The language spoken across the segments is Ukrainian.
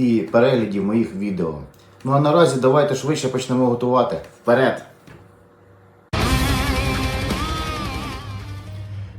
і переглядів моїх відео. Ну а наразі давайте швидше почнемо готувати. Вперед!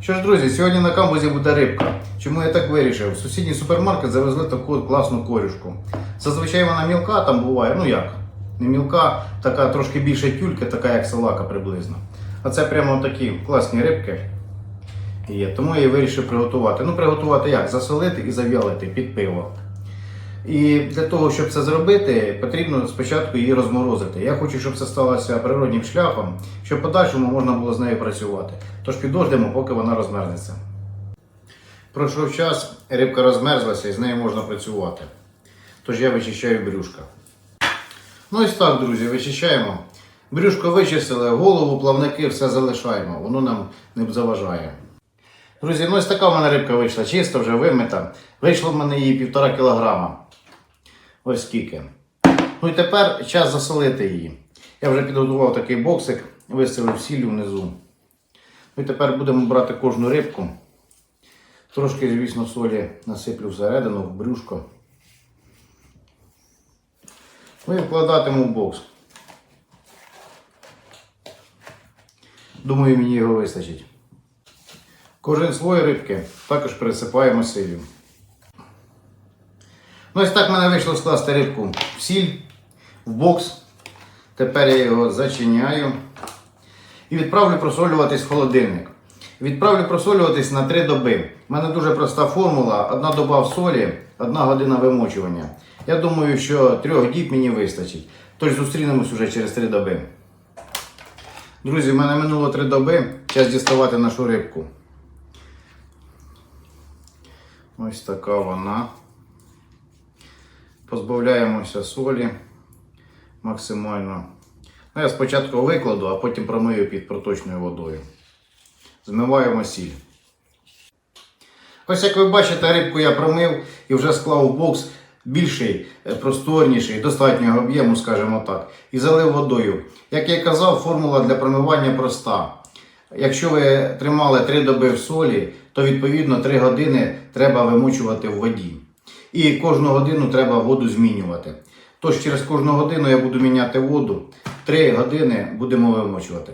Що ж, друзі, сьогодні на камбузі буде рибка. Чому я так вирішив? В сусідній супермаркет завезли таку класну корюшку. Зазвичай вона мілка там буває, ну як? Не мілка, така трошки більше тюлька, така як салака приблизно. А це прямо такі класні рибки. Є. Тому я її вирішив приготувати. Ну, приготувати як? Засолити і зав'ялити під пиво. І для того, щоб це зробити, потрібно спочатку її розморозити. Я хочу, щоб це сталося природнім шляхом, щоб в подальшому можна було з нею працювати. Тож підождемо, поки вона розмерзнеться. Пройшов час, рибка розмерзлася і з нею можна працювати. Тож я вичищаю брюшка. Ну ось так, друзі, вичищаємо. Брюшко вичистили, голову, плавники, все залишаємо, воно нам не заважає. Друзі, ну ось така в мене рибка вийшла, чисто вже вимита. Вийшло в мене її півтора кілограма. Ось скільки. Ну і тепер час засолити її. Я вже підготував такий боксик, виставив сіллю внизу. Ну і тепер будемо брати кожну рибку. Трошки, звісно, солі насиплю всередину, в брюшко. Ну і вкладатиму в бокс. Думаю, мені його вистачить. Кожен слой рибки також пересипаємо силю. Ну, ось так в мене вийшло скласти рибку в сіль, в бокс. Тепер я його зачиняю і відправлю просолюватись в холодильник. Відправлю просолюватись на 3 доби. У мене дуже проста формула: одна доба в солі, одна година вимочування. Я думаю, що трьох діб мені вистачить. Тож зустрінемось уже через 3 доби. Друзі, в мене минуло 3 доби. Час діставати нашу рибку. Ось така вона. Позбавляємося солі максимально. Ну, я спочатку викладу, а потім промию під проточною водою. Змиваємо сіль. Ось як ви бачите, рибку я промив і вже склав бокс більший, е, просторніший, достатнього об'єму, скажімо так, і залив водою. Як я казав, формула для промивання проста. Якщо ви тримали 3 доби в солі, то відповідно 3 години треба вимочувати в воді. І кожну годину треба воду змінювати. Тож через кожну годину я буду міняти воду, 3 години будемо вимочувати.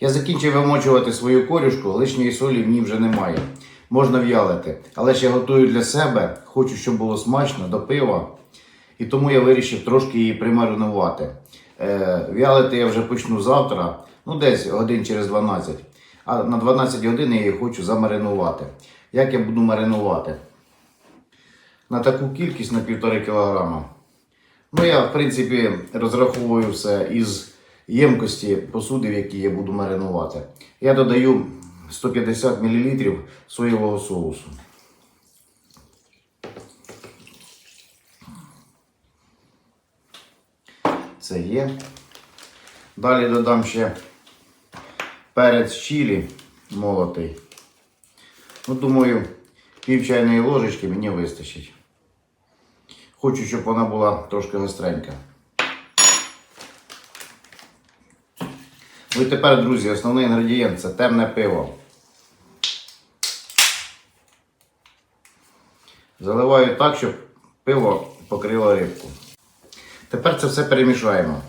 Я закінчив вимочувати свою корюшку, лишньої солі в ній вже немає. Можна в'ялити. Але я готую для себе, хочу, щоб було смачно до пива. І тому я вирішив трошки її примаринувати. Е, в'ялити я вже почну завтра, ну десь годин через 12. А на 12 годин я її хочу замаринувати. Як я буду маринувати? На таку кількість на 1,5 кг. Ну, я, в принципі, розраховую все із ємкості посуди, в якій я буду маринувати. Я додаю 150 мл соєвого соусу. Це є. Далі додам ще перець чилі молотий. Ну, думаю, пів чайної ложечки мені вистачить. Хочу, щоб вона була трошки гостренька. Ну і тепер, друзі, основний інгредієнт це темне пиво. Заливаю так, щоб пиво покрило рибку. Тепер це все перемішаємо.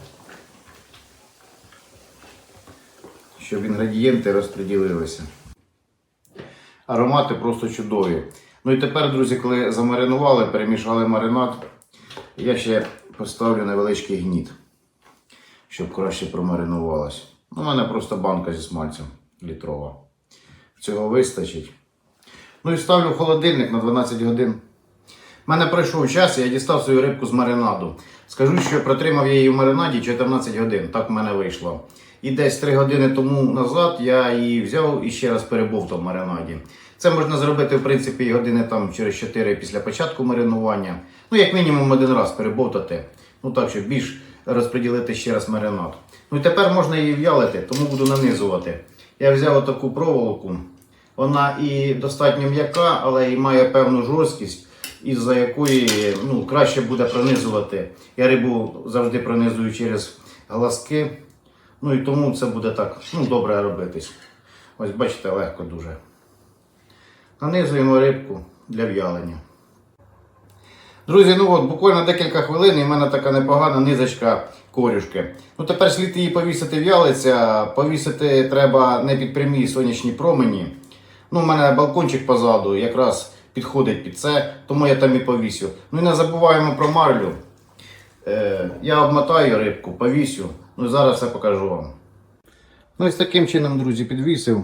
Щоб інгредієнти розподілилися. Аромати просто чудові. Ну і тепер, друзі, коли замаринували, перемішали маринад, я ще поставлю невеличкий гніт, щоб краще промаринувалось. У мене просто банка зі смальцем літрова. Цього вистачить. Ну і ставлю в холодильник на 12 годин. У мене пройшов час, я дістав свою рибку з маринаду. Скажу, що протримав її в маринаді 14 годин. Так в мене вийшло. І десь 3 години тому назад я її взяв і ще раз перебув в маринаді. Це можна зробити, в принципі, години там через 4 після початку маринування. Ну, як мінімум один раз перебовтати. Ну так, щоб більш розподілити ще раз маринад. Ну і тепер можна її в'ялити, тому буду нанизувати. Я взяв отаку проволоку. Вона і достатньо м'яка, але і має певну жорсткість, із-за якої ну, краще буде пронизувати. Я рибу завжди пронизую через глазки. Ну і тому це буде так ну, добре робитись. Ось бачите, легко дуже. Нанизуємо рибку для в'ялення. Друзі, ну от буквально декілька хвилин і в мене така непогана низочка корюшки. Ну тепер слід її повісити в'ялиться. Повісити треба не під прямі сонячні промені. Ну, у мене балкончик позаду якраз підходить під це, тому я там і повісю. Ну і не забуваємо про марлю. Е, я обмотаю рибку, повісю. Ну і зараз все покажу вам. Ну ось таким чином, друзі, підвісив.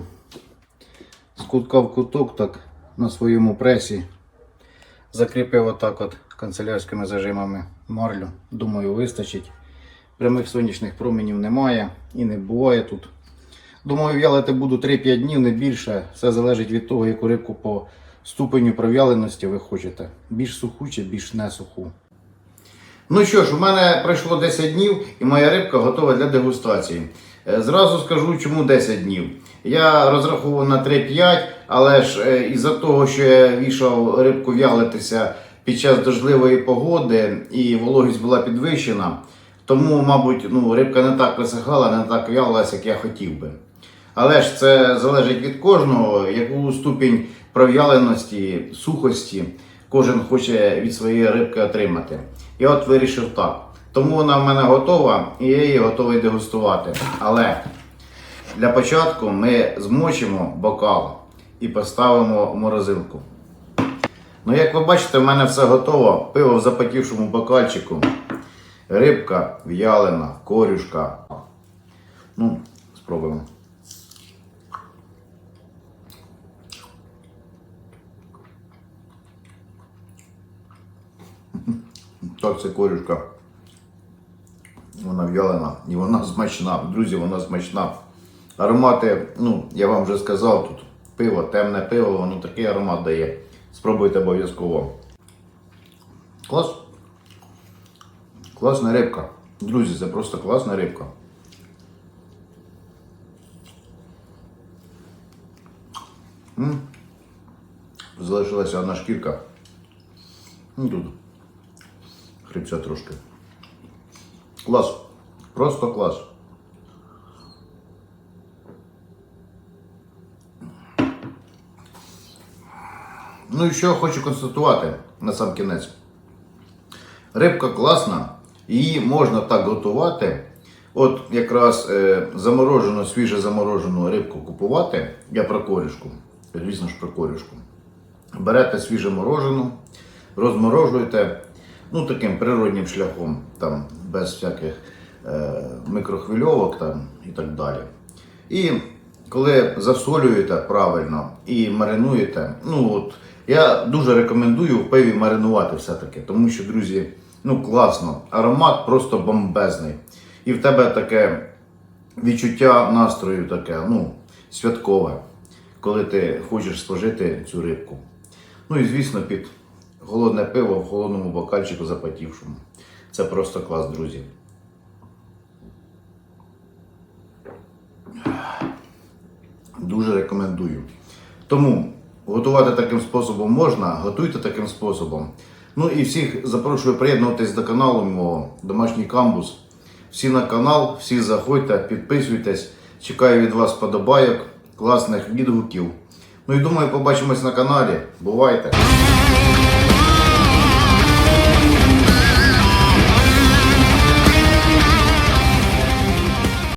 З кутка в куток так на своєму пресі. Закріпив отак от канцелярськими зажимами марлю. Думаю, вистачить. Прямих сонячних променів немає і не буває тут. Думаю, в'ялити буду 3-5 днів, не більше. Все залежить від того, яку рибку по ступеню пров'яленості ви хочете. Більш суху чи більш не суху. Ну що ж, у мене пройшло 10 днів і моя рибка готова для дегустації. Е, Зразу скажу, чому 10 днів. Я розраховував на 3-5, але ж е, із-за того, що я вішав рибку в'ялитися під час дождливої погоди і вологість була підвищена, тому, мабуть, ну, рибка не так висихала, не так в'ялилася, як я хотів би. Але ж це залежить від кожного, яку ступінь пров'яленості, сухості кожен хоче від своєї рибки отримати. Я от вирішив так. Тому вона в мене готова і я її готовий дегустувати. Але для початку ми змочимо бокал і поставимо в морозилку. Ну, як ви бачите, в мене все готово. Пиво в запотівшому бокальчику. Рибка в'ялена, корюшка. Ну, спробуємо. Так, це корюшка. Вона в'ялена і вона смачна. Друзі, вона смачна. Аромати, ну, я вам вже сказав, тут пиво, темне пиво, воно такий аромат дає. Спробуйте обов'язково. Клас. Класна рибка. Друзі, це просто класна рибка. М. Залишилася одна шкірка. Ну тут. Хребця трошки. Клас. Просто клас. Ну і що хочу констатувати на сам кінець. Рибка класна, її можна так готувати. От якраз е, заморожену, свіже заморожену рибку купувати. Я про корішку. Звісно ж про корішку. Берете свіже морожену, розморожуєте ну, таким природнім шляхом, там, без всяких е, микрохвильовок там, і так далі. І коли засолюєте правильно і маринуєте, ну от я дуже рекомендую в пиві маринувати все-таки, тому що, друзі, ну класно, аромат просто бомбезний. І в тебе таке відчуття настрою таке, ну, святкове, коли ти хочеш спожити цю рибку. Ну і звісно, під голодне пиво в холодному бокальчику запотівшому. Це просто клас, друзі. Дуже рекомендую. Тому готувати таким способом можна, готуйте таким способом. Ну і всіх запрошую приєднуватись до каналу мого домашній камбус. Всі на канал, всі заходьте, підписуйтесь. Чекаю від вас подобайок, класних відгуків. Ну і думаю, побачимось на каналі. Бувайте!